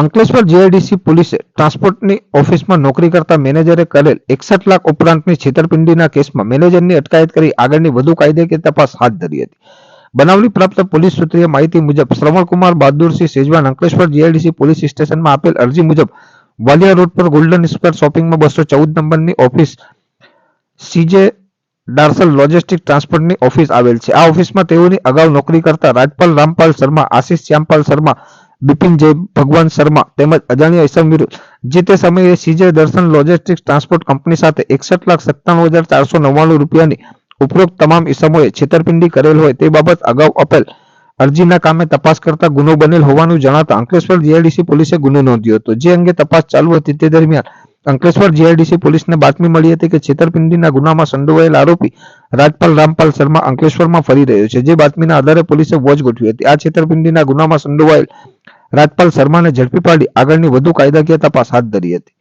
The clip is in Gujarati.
અંકલેશ્વર જીઆઈડીસી પોલીસે ટ્રાન્સપોર્ટની ઓફિસમાં નોકરી કરતા મેનેજરે કરેલ એકસઠ લાખ ઉપરાંતની છેતરપિંડીના કેસમાં મેનેજરની અટકાયત કરી આગળની વધુ કાયદેકીય તપાસ હાથ ધરી હતી. બનાવલી પ્રાપ્ત પોલીસ સૂત્રીય માહિતી મુજબ, શ્રવણકુમાર બહાદુરસિંહ સેજવાન અંકલેશ્વર જીઆઈડીસી પોલીસ સ્ટેશનમાં આપેલ અરજી મુજબ વાલિયા રોડ પર ગોલ્ડન સ્ક્વેર શોપિંગમાં બસો ચૌદ નંબરની ઓફિસ સીજે ડાર્સલ લોજિસ્ટિક ટ્રાન્સપોર્ટની ઓફિસ આવેલ છે. આ ઓફિસમાં તેઓની અગાઉ નોકરી કરતા રાજપાલ રામપાલ શર્મા, આશિષ શ્યામપાલ શર્મા બિપિન ભગવાન શર્મા તેમજ અજાણ્યા ઇસમ વિરુદ્ધ. જે તે સમયે સીજે દર્શન લોજિસ્ટિક્સ ટ્રાન્સપોર્ટ કંપની સાથે એકસઠ લાખ સત્તાણું હજાર ચારસો નવ્વાણું રૂપિયાની ઉપરોક્ત તમામ ઇસમોએ છેતરપિંડી કરેલ હોય તે બાબત અગાઉ અપેલ અરજીના કામે તપાસ કરતા ગુનો બનેલ હોવાનું જણાતા અંકલેશ્વર જીઆઈડીસી પોલીસે ગુનો નોંધ્યો હતો. જે અંગે તપાસ ચાલુ હતી તે દરમિયાન અંકલેશ્વર જીઆઈડીસી પોલીસને બાતમી મળી હતી કે છેતરપિંડીના ગુનામાં સંડોવાયેલ આરોપી રાજપાલ રામપાલ શર્મા અંકલેશ્વરમાં ફરી રહ્યો છે. જે બાતમીના આધારે પોલીસે વોચ ગોઠવી હતી. આ છેતરપિંડીના ગુનામાં સંડોવાયેલ રાજપાલ શર્માને ઝડપી પાડી આગળની વધુ કાયદાકીય તપાસ હાથ ધરી હતી.